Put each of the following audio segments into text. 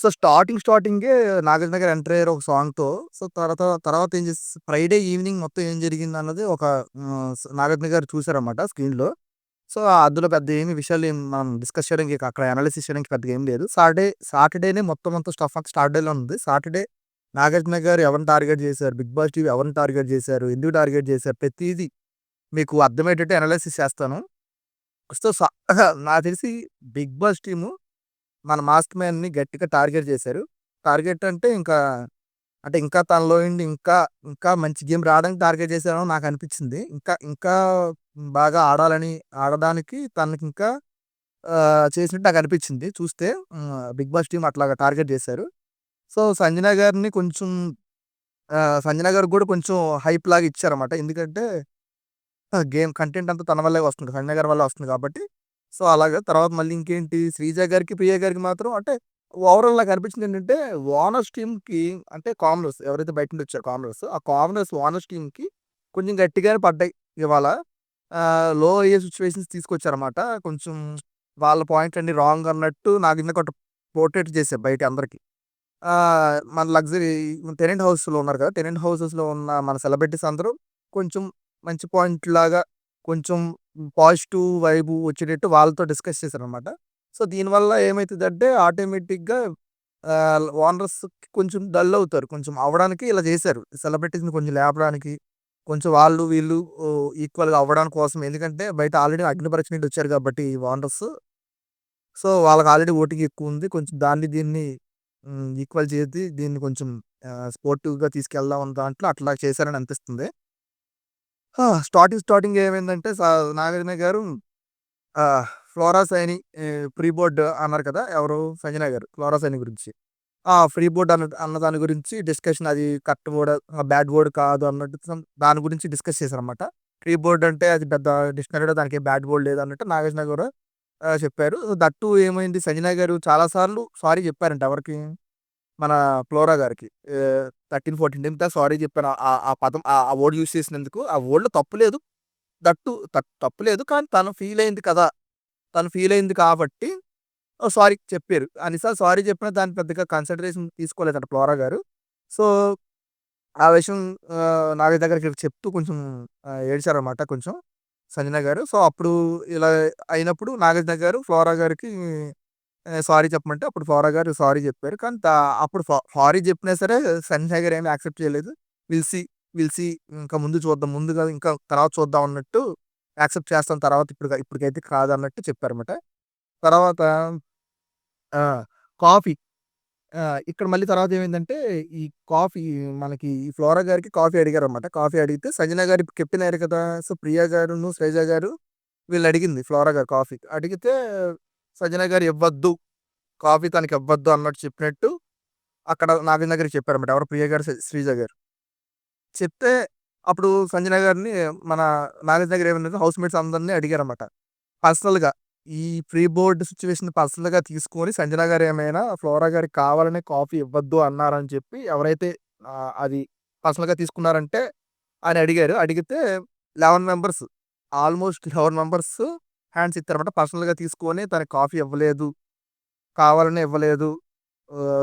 So, starting స్టార్టింగే నాగార్జున గారు enter అయ్యారు ఒక సాంగ్‌తో. సో, తర్వాత తర్వాత ఏం చేసి ఫ్రైడే ఈవినింగ్ మొత్తం ఏం జరిగింది అన్నది ఒక నాగార్జున గారు చూసారన్నమాట స్క్రీన్‌లో. సో, అందులో పెద్ద ఏమి విషయాలు ఏం మనం డిస్కస్ చేయడానికి అక్కడ అనాలిసిస్ చేయడానికి పెద్దగా ఏమి లేదు. సాటర్‌డే సాటర్‌డేనే మొత్తం అంతా స్టఫ్ స్టార్టర్డేలో ఉంది. సాటర్‌డే నాగార్జున గారు ఎవరిని టార్గెట్ చేశారు, 'బిగ్ బాస్ టీవీ' ఎవరిని టార్గెట్ చేశారు, ఎందుకు టార్గెట్ చేశారు, ప్రతిదీ మీకు అర్థమయ్యేటట్టు అనాలిసిస్ చేస్తాను. సో, నాకు తెలిసి 'బిగ్ బాస్' టీము మన మాస్క్ మ్యాన్‌ని గట్టిగా టార్గెట్ చేశారు. టార్గెట్ అంటే ఇంకా అంటే ఇంకా తనలో ఉండి ఇంకా, ఇంకా మంచి గేమ్ రావడానికి టార్గెట్ చేశారని నాకు అనిపించింది. ఇంకా, ఇంకా బాగా ఆడాలని ఆడడానికి తనకి ఇంకా చేసినట్టు నాకు అనిపించింది చూస్తే. 'బిగ్ బాస్' టీం అట్లాగా టార్గెట్ చేశారు. సో, సంజన గారిని కొంచెం సంజన గారు కూడా కొంచెం హైప్ లాగా ఇచ్చారన్నమాట. ఎందుకంటే గేమ్ కంటెంట్ అంతా తన వల్లే వస్తుంది. సంజన గారి వల్ల వస్తుంది కాబట్టి. సో, అలాగా తర్వాత మళ్ళీ ఇంకేంటి 'శ్రీజ' గారికి, 'ప్రియ' గారికి మాత్రం అంటే ఓవరాల్ నాకు అనిపించింది ఏంటంటే ఓనర్స్ టీమ్‌కి అంటే కామనర్స్ ఎవరైతే బయట నుండి వచ్చారు కామనర్స్. ఆ కామనర్స్ ఓనర్స్ టీమ్‌కి కొంచెం గట్టిగానే పడ్డాయి ఇవాళ. లో అయ్యే సిచ్యువేషన్స్ తీసుకొచ్చారన్నమాట. కొంచెం వాళ్ళ పాయింట్ అన్ని రాంగ్ అన్నట్టు నాగార్జున ఒకటి పోర్ట్రేట్ చేశారు బయట అందరికి. మన లగ్జరీ టెనెంట్ హౌస్‌లో ఉన్నారు కదా! టెనెంట్ హౌసెస్‌లో ఉన్న మన సెలబ్రిటీస్ అందరూ కొంచెం మంచి పాయింట్ లాగా కొంచెం పాజిటివ్ వైబ్ వచ్చేటట్టు వాళ్ళతో డిస్కస్ చేశారన్నమాట. సో, దీనివల్ల ఏమవుతుందంటే ఆటోమేటిక్‌గా ఓనర్స్ ఓనర్స్‌కి కొంచెం డల్ అవుతారు. కొంచెం అవ్వడానికి ఇలా చేశారు. సెలబ్రిటీస్‌ని కొంచెం లేపడానికి, కొంచెం వాళ్ళు వీళ్ళు ఈక్వల్‌గా అవ్వడానికి కోసం. ఎందుకంటే బయట ఆల్రెడీ అగ్ని నుండి వచ్చారు కాబట్టి ఓనర్స్. సో, వాళ్ళకి ఆల్రెడీ ఓటింగ్ ఎక్కువ ఉంది. కొంచెం దాన్ని దీన్ని ఈక్వల్ చేసి దీన్ని కొంచెం స్పోర్టివ్‌గా తీసుకెళ్దాం అన్న దాంట్లో అట్లా చేశారని అనిపిస్తుంది. స్టార్టింగ్ స్టార్టింగ్ ఏమైందంటే నాగార్జున గారు ఫ్లోరా సైని ఫ్రీ బోర్డ్ అన్నారు కదా! ఎవరు సంజన గారు ఫ్లోరా సైని గురించి. ఆ! ఫ్రీ బోర్డ్ అన్న అన్న దాని గురించి డిస్కషన్ అది కరెక్ట్ బోర్డ్ బ్యాడ్ బోర్డ్ కాదు అన్నట్టు దాని గురించి డిస్కస్ చేశారన్నమాట. ఫ్రీ బోర్డ్ అంటే అది పెద్ద డిక్షనరీ దానికి బ్యాడ్ బోర్డ్ లేదు అన్నట్టు నాగార్జున గారు చెప్పారు. దట్ టూ ఏమైంది సంజన గారు చాలా సార్లు సారీ చెప్పారంట ఎవరికి? మన ఫ్లోరా గారికి. ఆహ్, 13, 14 దాకా సారీ చెప్పాను. ఆ పదం ఆ వర్డ్ యూజ్ చేసినందుకు. ఆ వర్డ్‌లో తప్పు లేదు. దట్ తప్పు లేదు. కానీ తను ఫీల్ అయింది కదా! తను ఫీల్ అయింది కాబట్టి సారీ చెప్పారు. అనిసా సారీ చెప్పిన దాన్ని పెద్దగా కన్సిడరేషన్ తీసుకోలేదంట ఫ్లోరా గారు. సో, ఆ విషయం నాగ దగ్గరికి చెప్తూ కొంచెం ఏడ్చారనమాట కొంచెం సంజన గారు. సో, అప్పుడు ఇలా అయినప్పుడు నాగజ్ఞ గారు ఫ్లోరా గారికి సారీ చెప్పమంటే అప్పుడు ఫారా గారు సారీ చెప్పారు. కానీ అప్పుడు ఫా సారీ చెప్పినా సరే సంజన గారు ఏమి యాక్సెప్ట్ చేయలేదు. విల్సి విల్సి ఇంకా ముందు చూద్దాం. ముందు కాదు ఇంకా తర్వాత చూద్దాం అన్నట్టు యాక్సెప్ట్ చేస్తాం తర్వాత ఇప్పుడు ఇప్పటికైతే కాదన్నట్టు చెప్పారన్నమాట. తర్వాత కాఫీ. ఇక్కడ మళ్ళీ తర్వాత ఏమైందంటే ఈ కాఫీ మనకి ఈ ఫ్లోరా గారికి కాఫీ అడిగారు అనమాట కాఫీ అడిగితే సంజన గారు ఇప్పుడు కెప్టెన్ అయ్యారు కదా! సో, ప్రియా గారును, శ్రేజ గారు వీళ్ళు అడిగింది ఫ్లోరా గారు కాఫీ. అడిగితే సంజన గారు ఇవ్వద్దు. కాఫీ తనకి ఇవ్వద్దు అన్నట్టు చెప్పినట్టు అక్కడ నాగేంద్ర గారికి చెప్పారన్నమాట. ఎవరు ప్రియ గారు, శ్రీజ గారు. చెప్తే అప్పుడు సంజన గారిని మన నాగేంద్ర గారు హౌస్ మీట్స్ అందరిని అడిగారన్నమాట. పర్సనల్‌గా ఈ ప్రీ బోర్డ్ సిచ్యువేషన్ పర్సనల్‌గా తీసుకొని సంజన గారు ఏమైనా ఫ్లోరా గారికి కావాలనే కాఫీ ఇవ్వద్దు అన్నారని చెప్పి ఎవరైతే అది పర్సనల్‌గా తీసుకున్నారంటే అని అడిగారు. అడిగితే 11 మెంబర్స్ ఆల్‌మోస్ట్ 11 మెంబర్స్ హ్యాండ్స్ ఇస్తారనమాట పర్సనల్‌గా తీసుకొని తనకి కాఫీ ఇవ్వలేదు. కావాలనే ఇవ్వలేదు.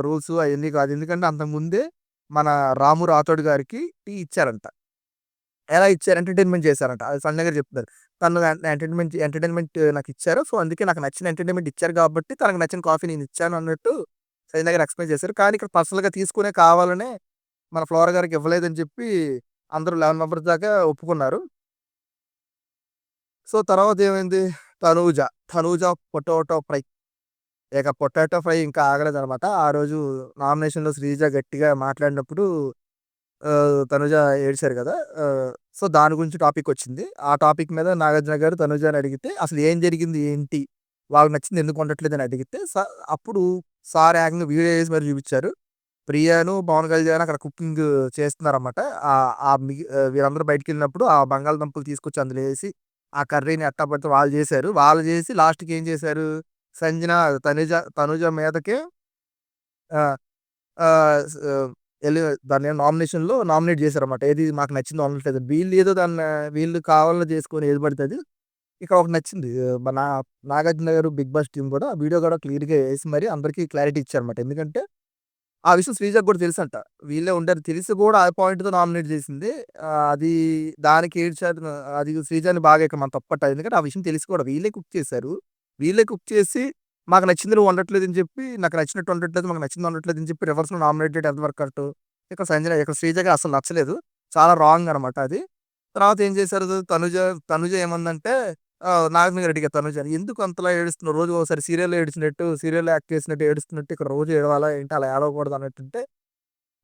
రూల్స్ అవన్నీ కాదు. ఎందుకంటే అంతకుముందే మన రాము రాథోడ్ గారికి టీ ఇచ్చారంట. ఎలా ఇచ్చారు ఎంటర్‌టైన్‌మెంట్ చేశారంట. అది సన్ గారు చెప్తున్నారు. తను ఎంటర్‌టైన్‌మెంట్ ఎంటర్‌టైన్‌మెంట్ నాకు ఇచ్చారు. సో, అందుకే నాకు నచ్చిన ఎంటర్‌టైన్‌మెంట్ ఇచ్చారు కాబట్టి తనకు నచ్చిన కాఫీ నేను ఇచ్చాను అన్నట్టు సైన్ గారు ఎక్స్‌ప్లెయిన్ చేశారు. కానీ ఇక్కడ పర్సనల్‌గా తీసుకునే కావాలనే మన ఫ్లోర్ గారికి ఇవ్వలేదని చెప్పి అందరూ 11 మెంబర్స్ దాకా ఒప్పుకున్నారు. సో, తర్వాత ఏమైంది తనూజ. Tanuja potato fry. ఇక పొటాటో ఫ్రై ఇంకా ఆగలేదు అనమాట ఆ రోజు నామినేషన్‌లో శ్రీజ గట్టిగా మాట్లాడినప్పుడు తనుజ ఏడ్చారు కదా! సో, దాని గురించి టాపిక్ వచ్చింది. ఆ టాపిక్ మీద నాగార్జున గారు తనుజని అడిగితే అసలు ఏం జరిగింది? ఏంటి? వాళ్ళకి నచ్చింది ఎందుకు ఉండట్లేదు అని అడిగితే అప్పుడు సార్ ఏకంగా వీడియో చేసి మరి చూపించారు. ప్రియాను, పవన్ కళ్యాణ్ అక్కడ కుకింగ్ చేస్తున్నారన్నమాట. ఆ మిగి ఆహ్, వీళ్ళందరూ ఆ బంగాళదుంపలు తీసుకొచ్చి అందులో వేసి ఆ కర్రీని ఎట్టా పడితే వాళ్ళు చేశారు. వాళ్ళు చేసి లాస్ట్‌కి ఏం చేశారు? సంజన, తనుజ తనుజ మీదకే దాన్ని నామినేషన్‌లో నామినేట్ చేశారు అన్నమాట ఏది మాకు నచ్చింది అనట్లేదు వీళ్ళు ఏదో దాన్ని వీళ్ళు కావాలని చేసుకొని ఏది పడుతుంది ఇక్కడ ఒకటి నచ్చింది. నా 'Nagarjuna garu', 'Bigg Boss' team కూడా వీడియో కూడా క్లియర్‌గా వేసి మరి అందరికీ క్లారిటీ ఇచ్చారన్నమాట. ఎందుకంటే ఆ విషయం శ్రీజకి కూడా తెలుసంట. వీళ్ళే ఉండరు తెలిసి కూడా ఆ పాయింట్‌తో నామినేట్ చేసింది. అది దానికి ఏడ్చారు. అది శ్రీజాని బాగా ఇక మన తప్పట్టారు ఎందుకంటే ఆ విషయం తెలిసి కూడా వీళ్ళే కుక్ చేశారు. వీళ్ళే కుక్ చేసి మాకు నచ్చింది నువ్వు అని చెప్పి, నాకు నచ్చినట్టు వండట్లేదు, మాకు నచ్చింది వండట్లేదని చెప్పి రివర్స్‌లో నామినేట్ ఎంత ఎంతవరకు అట్టు ఇక్కడ సంజన ఇక్కడ శ్రీజకి అసలు నచ్చలేదు. చాలా రాంగ్ అనమాట అది. తర్వాత ఏం చేశారు తనుజ, తనుజ ఏమందంటే ఆహ్, నాగార్జున గారు అడిగారు తనుజని. "ఎందుకు అంతలా ఏడుస్తున్నావు? రోజు ఒకసారి సీరియల్‌లో ఏడిచినట్టు, సీరియల్‌లో యాక్ట్ చేసినట్టు ఏడుస్తున్నట్టు ఇక్కడ రోజు ఏడవాలా ఏంటి? అలా ఏడవకూడదు" అన్నట్టుంటే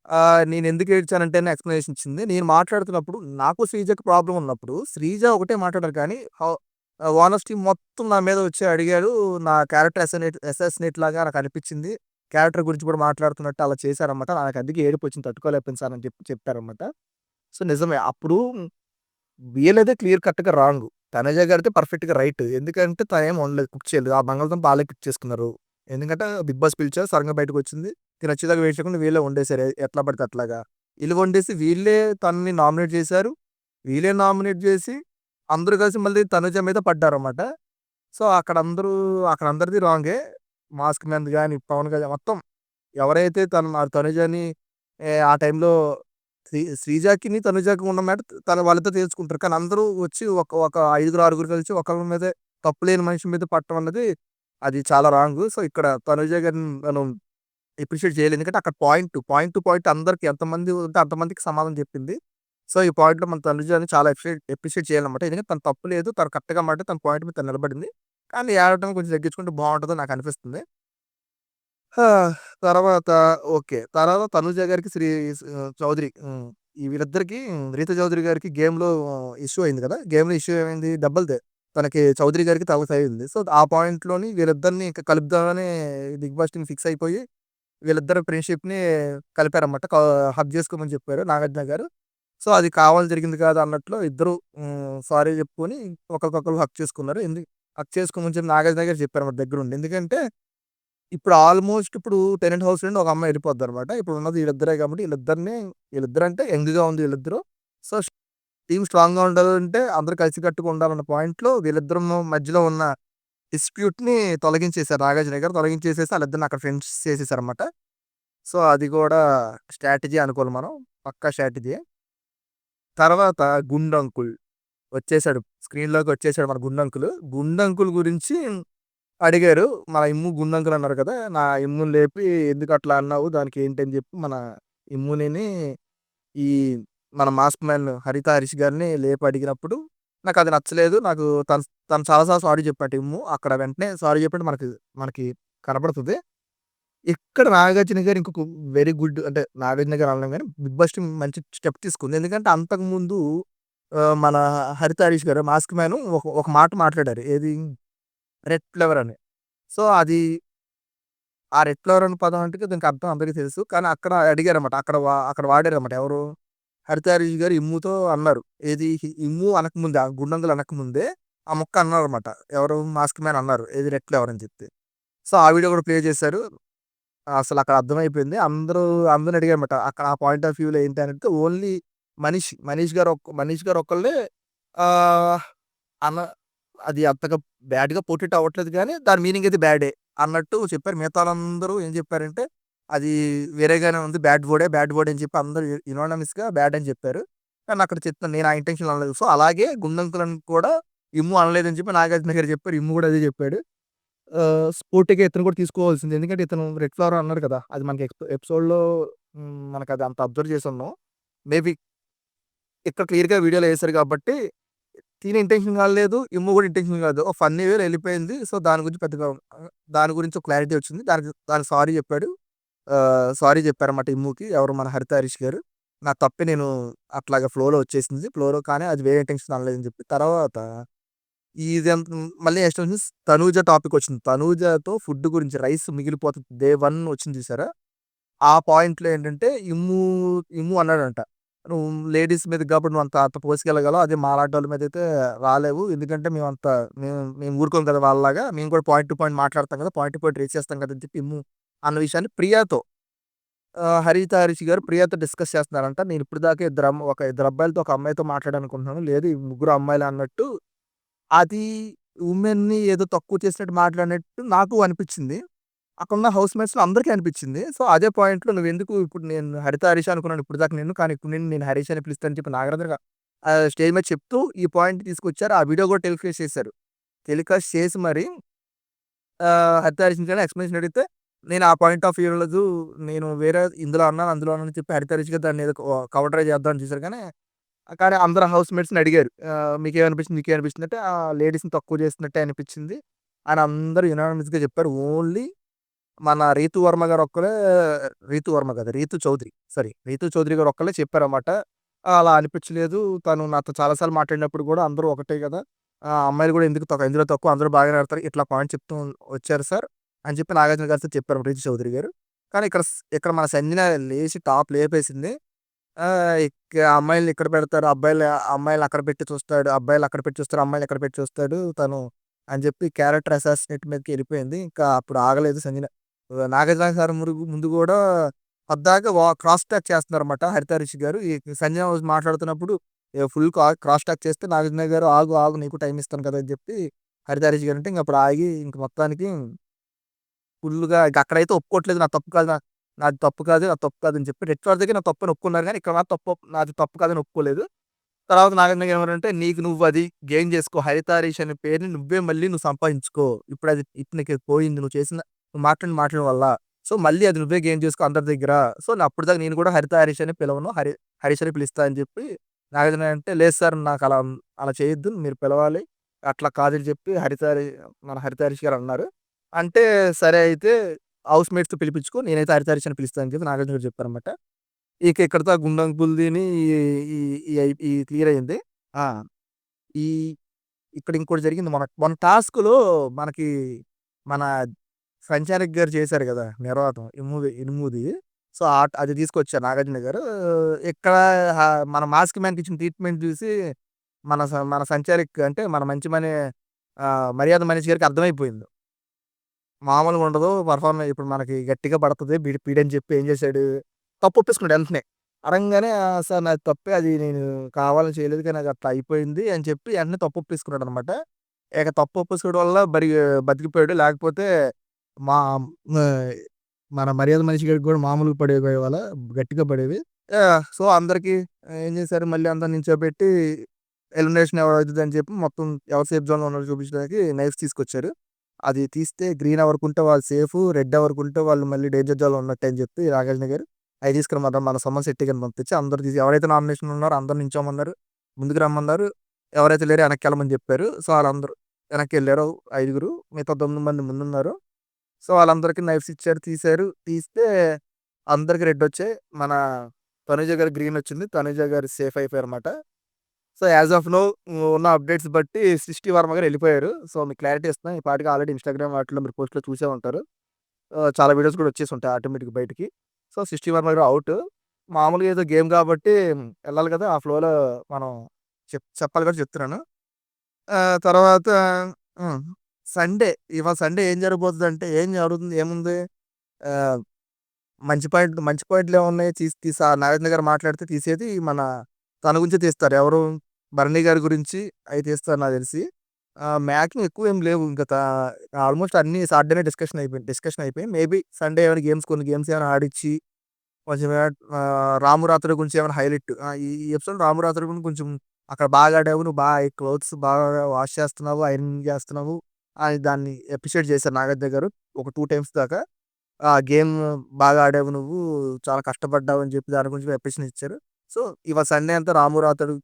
ఆహ్, నేను ఎందుకు ఏడ్చానంటేనే ఎక్స్‌ప్లనేషన్ ఇచ్చింది. నేను మాట్లాడుతున్నప్పుడు నాకు శ్రీజకి ప్రాబ్లమ్ ఉన్నప్పుడు శ్రీజ ఒకటే మాట్లాడారు కానీ హౌ ఆహ్, మొత్తం నా మీద వచ్చి అడిగాడు. నా క్యారెక్టర్ అసనేట్ అసాసినేట్ లాగా నాకు అనిపించింది. క్యారెక్టర్ గురించి కూడా మాట్లాడుతున్నట్టు అలా చేశారన్నమాట. నాకు అందుకే ఏడుపొచ్చింది తట్టుకోలేకపోయాను సార్ అని చెప్పి చెప్పారన్నమాట. సో, నిజమే అప్పుడు వీళ్ళదే క్లియర్ కట్‌గా రాంగు. తనుజ గారిదే పర్ఫెక్ట్‌గా రైట్. ఎందుకంటే తనేం వండలేదు, కుక్ చేయలేదు. ఆ బంగాళదుంప వాళ్ళే కుక్ చేసుకున్నారు. ఎందుకంటే 'బిగ్ బాస్' పిలిచారు. సడెన్‌గా బయటకొచ్చింది. తినొచ్చేదాకా వెయిట్ చేయకుండా వీళ్ళే వండేసారు. ఎట్లా పడితే అట్లాగా. వీళ్ళు వండేసి వీళ్ళే తనని నామినేట్ చేశారు. వీళ్ళే నామినేట్ చేసి అందరూ కలిసి మళ్ళీ తనుజ మీద పడ్డారన్నమాట. సో, అక్కడ అందరూ అక్కడ అందరిది రాంగే. మాస్క్ మ్యాన్ కానీ పవన్ కానీ మొత్తం ఎవరైతే తను తనుజని ఆ టైంలో శ్రీజాకిని తనుజాకి ఉన్న మ్యాటర్ తన వాళ్ళతో తెలుసుకుంటారు కానీ అందరూ వచ్చి ఒక ఒక ఐదుగురు, ఆరుగురు కలిసి ఒకళ్ళ మీద తప్పు లేని మనిషి మీద పట్టడం అన్నది అది చాలా రాంగ్ సో, ఇక్కడ తనుజ గారిని మనం ఎప్రిషియేట్ చేయలేదు ఎందుకంటే అక్కడ పాయింట్, పాయింట్ టు పాయింట్ అందరికి ఎంతమంది ఉంటే అంతమందికి సమాధానం చెప్పింది. సో, ఈ పాయింట్‌లో మన తనుజాని చాలా ఎప్రిషియేట్ ఎప్రిషియేట్ చేయాలన్నమాట. ఎందుకంటే తన తప్పు లేదు. తను కరెక్ట్‌గా మాట తన పాయింట్ మీద తను నిలబడింది. కానీ ఏడటం కొంచెం తగ్గించుకుంటే బాగుంటుందో నాకు అనిపిస్తుంది. తర్వాత ఓకే. తర్వాత తనుజ గారికి శ్రీ చౌదరి హ్మ్. ఈ వీళ్ళిద్దరికీ రీతా చౌదరి గారికి గేమ్‌లో ఇష్యూ అయింది కదా! గేమ్‌లో ఇష్యూ ఏమైంది? డబ్బులదే. తనకి చౌదరి గారికి తగులుతయింది. సో, ఆ పాయింట్‌లోని వీళ్ళిద్దరిని ఇంక కలుపుదామని 'బిగ్ బాస్' టీమ్ ఫిక్స్ అయిపోయి వీళ్ళిద్దరి ఫ్రెండ్‌షిప్‌ని కలిపారన్నమాట. కా హగ్ చేసుకోమని చెప్పారు నాగార్జున గారు. సో, అది కావాలని జరిగింది కాదు అన్నట్లు ఇద్దరు హ్మ్. సారీ చెప్పుకొని ఒకరికొకరు హగ్ చేసుకున్నారు. ఎందు హగ్ చేసుకోమని చెప్పి నాగార్జున గారు చెప్పారన్నమాట దగ్గరుండి. ఎందుకంటే ఇప్పుడు ఆల్మోస్ట్ ఇప్పుడు టెనెంట్ హౌస్ నుండి ఒక అమ్మాయి వెళ్ళిపోద్దన్నమాట. ఇప్పుడు ఉన్నది వీళ్ళిద్దరే కాబట్టి వీళ్ళిద్దరిని వీళ్ళిద్దరంటే యంగ్‌గా ఉంది వీళ్ళిద్దరు. సో, టీమ్ స్ట్రాంగ్‌గా ఉండాలంటే అందరూ కలిసికట్టుగా ఉండాలన్న పాయింట్‌లో వీళ్ళిద్దరు మధ్యలో ఉన్న డిస్ప్యూట్‌ని తొలగించేసారు నాగార్జున గారు. తొలగించేసేసి వాళ్ళిద్దరిని అక్కడ ఫ్రెండ్స్ చేసేసారన్నమాట. సో, అది కూడా స్ట్రాటజీ అనుకోవాలి మనం. పక్కా స్ట్రాటజీ తర్వాత గుండంకుల్ వచ్చేసాడు. స్క్రీన్‌లోకి వచ్చేసాడు మన గుండంకులు గుండంకుల్ గురించి అడిగారు. మన ఇమ్ము గుండంకులు అన్నారు కదా! నా ఇమ్ముని లేపి ఎందుకు అట్లా అన్నావు? దానికి ఏంటి అని చెప్పి మన ఇమ్మునిని ఈ మన మాస్క్ మ్యాన్ హరిత హరీష్ గారిని లేపి అడిగినప్పుడు నాకది నచ్చలేదు. నాకు తను తను చాలా సార్లు సారీ చెప్పాట ఇమ్ము. అక్కడ వెంటనే సారీ చెప్పినట్టు మనకి మనకి కనపడుతుంది ఇక్కడ నాగార్జున గారు ఇంకొక వెరీ గుడ్ అంటే నాగార్జున గారు అనలేం గానీ 'బిగ్ బాస్' టీమ్ మంచి స్టెప్ తీసుకుంది. ఎందుకంటే అంతకుముందు ఆహ్, మన హరిత హరీష్ గారు మాస్క్ మ్యాన్ ఒక ఒక మాట మాట్లాడారు. ఏది? రెడ్ ఫ్లవర్ అని. సో, అది ఆ రెడ్ ఫ్లవర్ అని పదం అంటే దానికి అర్థం అందరికీ తెలుసు. కానీ అక్కడ అడిగారన్నమాట. అక్కడ వా అక్కడ వాడారన్నమాట. ఎవరు? హరితహరిష్ గారు ఇమ్ముతో అన్నారు. ఏది? ఇమ్ము అనకముందే ఆ గుండంకుల్ అనకముందే ఆ ముఖ అన్నారు అనమాట ఎవరు? మాస్క్ మ్యాన్ అన్నారు. ఏది? రెడ్ ఫ్లవర్ అని చెప్తే సో, ఆ వీడియో కూడా ప్లే చేశారు. అసలు అక్కడ అర్థమైపోయింది. అందరూ అందరిని అడిగారన్నమాట. అక్కడ ఆ పాయింట్ ఆఫ్ వ్యూలో ఏంటి అంటే ఓన్లీ మనీష్, మనీష్ గారు ఒక్క మనీష్ గారు ఒక్కళ్ళే అన్న అది అంతగా బ్యాడ్‌గా పోర్ట్రేట్ అవ్వట్లేదు కానీ దాని మీనింగ్ అయితే బ్యాడే అన్నట్టు చెప్పారు. మిగతా వాళ్ళందరూ ఏం చెప్పారంటే అది వేరేగానే ఉంది. బ్యాడ్ వర్డే, బ్యాడ్ వర్డ్ అని చెప్పి అందరూ యునానిమస్‌గా బ్యాడ్ అని చెప్పారు. కానీ అక్కడ చెప్తాను నేను ఆ ఇంటెన్షన్ అనలేదు. సో, అలాగే గుండంకులను కూడా ఇమ్ము అనలేదని చెప్పి నాగార్జున గారు చెప్పారు. ఇమ్ము కూడా అదే చెప్పాడు. ఆహ్, స్పోర్టివ్‌గా ఇతను కూడా తీసుకోవాల్సింది. ఎందుకంటే ఇతను రెడ్ ఫ్లవర్ అన్నారు కదా! అది మనకి ఎపిసోడ్‌లో మనకు అది అంత అబ్జర్వ్ చేసి ఉన్నాం మేబీ ఇక్కడ క్లియర్‌గా వీడియోలో వేశారు కాబట్టి తిను ఇంటెన్షన్ కాలేదు. ఇమ్ము కూడా ఇంటెన్షన్ కాదు. ఒక ఫన్నీ వేలు వెళ్ళిపోయింది సో, దాని గురించి పెద్దగా దాని గురించి ఒక క్లారిటీ వచ్చింది. దానికి దానికి సారీ చెప్పాడు. సారీ చెప్పారన్నమాట ఇమ్ముకి. ఎవరు? మన హరిత హరీష్ గారు. నా తప్పే నేను అట్లాగా ఫ్లోలో వచ్చేసింది. ఫ్లోలో కానీ అది వేరే ఇంటెన్షన్ అనలేదని చెప్పి తర్వాత ఇదంత మళ్ళీ నెక్స్ట్ వచ్చింది తనూజ టాపిక్ వచ్చింది. తనూజతో ఫుడ్ గురించి రైస్ మిగిలిపోతుంది. డే వన్ వచ్చింది చూసారా? ఆ పాయింట్‌లో ఏంటంటే ఇమ్ము ఇమ్ము అన్నాడంట. నువ్వు లేడీస్ మీద కాబట్టి నువ్వు అంత అంత పోసుకెళ్ళగలవు. అదే మీద అయితే రాలేవు. ఎందుకంటే మేమంత మేము మేము ఊరుకోం కదా! వాళ్ళలాగా. మేము కూడా పాయింట్ టు పాయింట్ మాట్లాడతాం కదా! పాయింట్ టు పాయింట్ రీచ్ చేస్తాం కదా! అని చెప్పి అన్న విషయాన్ని ప్రియాతో హరిత హరీష్ గారు ప్రియాతో డిస్కస్ చేస్తున్నారంట. నేను ఇప్పటిదాకా ఇద్దరు అమ్మ ఒక ఇద్దరు అబ్బాయిలతో ఒక అమ్మాయితో మాట్లాడాలనుకుంటున్నాను. లేదు ఈ ముగ్గురు అమ్మాయిలు అన్నట్టు అది ఉమెన్‌ని ఏదో తక్కువ చేసినట్టు మాట్లాడినట్టు నాకు అనిపించింది అనిపిచ్చింది. హౌస్ మేట్స్లో అందరికీ అనిపిచ్చింది. సో, అదే పాయింట్‌లో నువ్వెందుకు ఇప్పుడు నేను హరిత, హరీష్ అనుకున్నాను ఇప్పటిదాకా నిన్ను. కానీ ఇప్పుడు నిన్ను నేను హరీష్ అని పిలుస్తానని చెప్పి నాగరాజుగా ఆహ్, స్టేజ్ మీద చెప్తూ ఈ పాయింట్ తీసుకొచ్చారు. ఆ వీడియో కూడా టెలికాస్ట్ చేశారు. టెలికాస్ట్ చేసి మరి ఆహ్, హరిత, హరీష్‌ని గాని ఎక్స్‌ప్లనేషన్ అడిగితే నేను ఆ పాయింట్ ఆఫ్ వ్యూ‌లో నేను వేరే ఇందులో అన్నాను, అందులో అన్నాను అని చెప్పి హరిత, హరీష్ గారు దాన్ని ఏదో క చేద్దామని చూసారు కానీ, కానీ అందరు హౌస్‌మేట్స్‌ని అడిగారు. ఆహ్, మీకేమనిపించింది? మీకేమనిపించింది? అంటే ఆ లేడీస్‌ని తక్కువ చేస్తున్నట్టే అనిపిచ్చింది అని అందరూ యునానిమస్‌గా చెప్పారు. ఓన్లీ మన రీతు వర్మ గారు ఒక్కరే రీతు వర్మ కదా రీతు చౌదరి. సారీ రీతు చౌదరి గారు ఒక్కరే చెప్పారన్నమాట. అలా అనిపించలేదు. తను నాతో చాలాసార్లు మాట్లాడినప్పుడు కూడా అందరూ ఒకటే కదా! అమ్మాయిలు కూడా ఎందుకు తక్కువ ఎందులో తక్కువ అందరూ బాగానే ఆడతారు. ఇట్లా పాయింట్ చెప్తూ వచ్చారు సార్ అని చెప్పి నాగార్జున గారితో చెప్పారు రీతు చౌదరి గారు. కానీ ఇక్కడ ఇక్కడ మన సంజన లేచి టాప్ లేపేసింది. అమ్మాయిలు ఇక్కడ పెడతారు. అబ్బాయిలు అమ్మాయిలు అక్కడ పెట్టి చూస్తాడు. అబ్బాయిలు అక్కడ పెట్టి చూస్తారు. అమ్మాయిలు ఇక్కడ పెట్టి చూస్తాడు తను అని చెప్పి క్యారెక్టర్ అసాసినేట్ మీదకి వెళ్ళిపోయింది ఇంకా అప్పుడు ఆగలేదు సంజన. ఆహ్, నాగార్జున సార్ మురుగు ముందు కూడా పద్దాక వా క్రాస్ టాక్ చేస్తున్నారన్నమాట హరిత, హరీష్ గారు. ఈ సంజన మాట్లాడుతున్నప్పుడు ఫుల్ క్రాస్ టాక్ చేస్తే నాగార్జున గారు ఆగు, ఆగు నీకు టైం ఇస్తాను కదా! అని చెప్పి హరిత, గారు అంటే ఇంక అప్పుడు ఆగి ఇంక మొత్తానికి ఫుల్గా ఇక అక్కడైతే ఒప్పుకోవట్లేదు. నా తప్పు కాదు. నా నాది తప్పు కాదు. నా తప్పు కాదు అని చెప్పి రెడ్ ఫార్ దగ్గర నా తప్పని ఒప్పుకున్నారు కానీ ఇక్కడ నా తప్పు నాది తప్పు కాదని ఒప్పుకోలేదు. తర్వాత నాగార్జున ఏమంటే "నీకు నువ్వు అది గెయిన్ చేసుకో. హరితారీష్ అనే పేరుని నువ్వే మళ్ళీ నువ్వు సంపాదించుకో. ఇప్పుడు అది ఇప్పుడు నీకు పోయింది. నువ్వు చేసిన మాట్లాడిన మాటల వల్ల. సో, మళ్ళీ అది నువ్వే గెయిన్ చేసుకో అందరి దగ్గర. సో, అప్పటిదాకా నేను కూడా హరిత, హరీష్ అని పిలవను. హరి హరీష్ అని పిలుస్తా" అని చెప్పి నాగార్జున అంటే, "లేదు సార్ నాకు అలా అలా చేయొద్దు. మీరు పిలవాలి. అట్లా కాదని" చెప్పి హరిత హరి మన హరిత, హరీష్ గారు అన్నారు. అంటే సరే అయితే హౌస్ మేట్స్‌తో పిలిపించుకో. నేనైతే హరిత, హరీష్ అని పిలుస్తా అని చెప్పి నాగార్జున గారు చెప్పారనమాట ఇక ఇక్కడితో ఆ గుండం బుల్లిని ఈ ఈ ఈ అయి ఈ క్లియర్ అయింది. ఆ! ఈ ఇక్కడ ఇంకోటి జరిగింది. మన మన టాస్క్‌లో మనకి మన సంచారిక్ గారు చేశారు కదా! నిర్వాతం ఇనుముది ఇనుముది. సో, అది తీసుకొచ్చారు నాగార్జున గారు. ఇక్కడ హ మన మాస్క్ మ్యాన్‌కి ఇచ్చిన ట్రీట్‌మెంట్ చూసి మన స మన సంచారిక్ అంటే మన మంచి మని మర్యాద మనిషి గారికి అర్థమైపోయింది. మామూలుగా ఉండదు. పర్ఫార్మ్ ఇప్పుడు మనకి గట్టిగా పడుతుంది బీడి పీడని చెప్పి ఏం చేశాడు, తప్పు ఒప్పేసుకున్నాడు వెంటనే అనంగానే సార్ నాది తప్పే అది నేను కావాలని చేయలేదు. కానీ అది అట్లా అయిపోయింది అని చెప్పి వెంటనే తప్పు ఒప్పేసుకున్నాడన్నమాట. ఇక తప్పు ఒప్పేసుకోవడం వల్ల బరి బతికిపోయాడు. లేకపోతే మా మన మర్యాద మనిషి గారికి కూడా మామూలుగా పడేవి ఇవాళ గట్టిగా పడేవి. యాహ్! సో, అందరికి ఏం చేశారు మళ్ళీ అందరిని నించోబెట్టి ఎలిమినేషన్ ఎవరైతది అని చెప్పి మొత్తం ఎవరు సేఫ్ జోన్‌లో ఉన్నారో చూపించడానికి నైఫ్స్ తీసుకొచ్చారు. అది తీస్తే గ్రీన్ ఎవరికుంటే వాళ్ళు సేఫు. రెడ్ ఎవరికుంటే వాళ్ళు మళ్ళీ డేంజర్ జోన్‌లో ఉన్నట్టే అని చెప్పి నాగార్జున గారు అయి తీసుకురమ్మన్నారు. మన సోమన్ శెట్టి గారిని పంపించి అందరూ తీసి ఎవరైతే నామినేషన్‌లో ఉన్నారో అందరిని నించోమన్నారు. ముందుకు రమ్మన్నారు. ఎవరైతే లేరో వెనక్కెళ్ళమని చెప్పారు. సో, ఆళ్ళందరూ వెనక్కెళ్ళారు ఐదుగురు. మిగతా 9 మంది ముందున్నారు. సో, వాళ్ళందరికీ నైఫ్స్ ఇచ్చారు. తీశారు. తీస్తే అందరికి రెడ్ వచ్చాయి. మన తనుజ గారు గ్రీన్ వచ్చింది. తనుజ గారు సేఫ్ అయిపోయారు అనమాట సో, యాజ్ ఆఫ్ నో ఉన్న అప్డేట్స్ బట్టి సృష్టి వర్మ గారు వెళ్ళిపోయారు సో, మీకు క్లారిటీ ఇస్తున్నాను. ఈ పాటికి ఆల్రెడీ ఇన్‌స్టాగ్రామ్ వాటిలో మీరు పోస్ట్‌లో చూసే ఉంటారు. చాలా వీడియోస్ కూడా వచ్చేసి ఉంటాయి ఆటోమేటిక్‌గా బయటికి. సో, సృష్టి వర్మ గారు అవుట్ మామూలుగా ఏదో గేమ్ కాబట్టి వెళ్ళాలి కదా! ఆ ఫ్లోలో మనం చెప్ చెప్పాలి కూడా చెప్తున్నాను. తర్వాత సండే ఇవాళ సండే ఏం జరగబోతదంటే ఏం జరుగుతుంది ఏముంది? మంచి పాయింట్ మంచి పాయింట్లు ఏమున్నాయి? తీసి తీసి ఆ గారు మాట్లాడితే తీసేది మన తన గురించి తీస్తారు. ఎవరు? భరణి గారి గురించి అవి తీస్తారు నాకు తెలిసి. ఆహ్, ఎక్కువ ఏం లేవు. ఇంకా ఆల్మోస్ట్ అన్ని సాటర్డేనే డిస్కషన్ అయిపోయింది. డిస్కషన్ అయిపోయి మేబీ సండే ఏమైనా గేమ్స్ కొన్ని గేమ్స్ ఏమైనా ఆడిచ్చి కొంచెం ఏమైనా రాము రాత్రి గురించి ఏమైనా హైలైట్ ఈ ఎపిసోడ్ రాము రాత్రి గురించి కొంచెం అక్కడ బాగా ఆడావు. నువ్వు బాగా క్లోత్స్ బాగా వాష్ చేస్తున్నావు. ఐరన్ చేస్తున్నావు. అని దాన్ని అప్రిషియేట్ చేశారు నాగార్జున గారు. ఒక టూ టైమ్స్ దాకా. ఆ గేమ్ బాగా ఆడావు నువ్వు. చాలా కష్టపడ్డావు అని చెప్పి దాని గురించి అప్రిషియేషన్ ఇచ్చారు. సో, ఇవాళ సండే అంతా రాము రాతడు,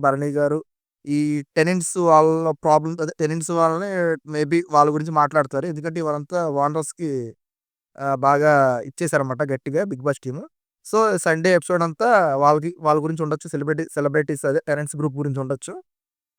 భరణి గారు ఈ టెనెంట్స్ వాళ్ళ ప్రాబ్లమ్ అదే టెనెంట్స్ వాళ్ళనే మేబీ వాళ్ళ గురించి మాట్లాడతారు. ఎందుకంటే ఇవాళంతా ఓనర్స్‌కి బాగా ఇచ్చేసారనమాట గట్టిగా Bigg Boss team. So, Sunday episode అంతా వాళ్ళకి వాళ్ళ గురించి ఉండొచ్చు. సెలబ్రిటీ సెలబ్రిటీస్ అదే టెనెంట్స్ గ్రూప్ గురించి ఉండొచ్చు.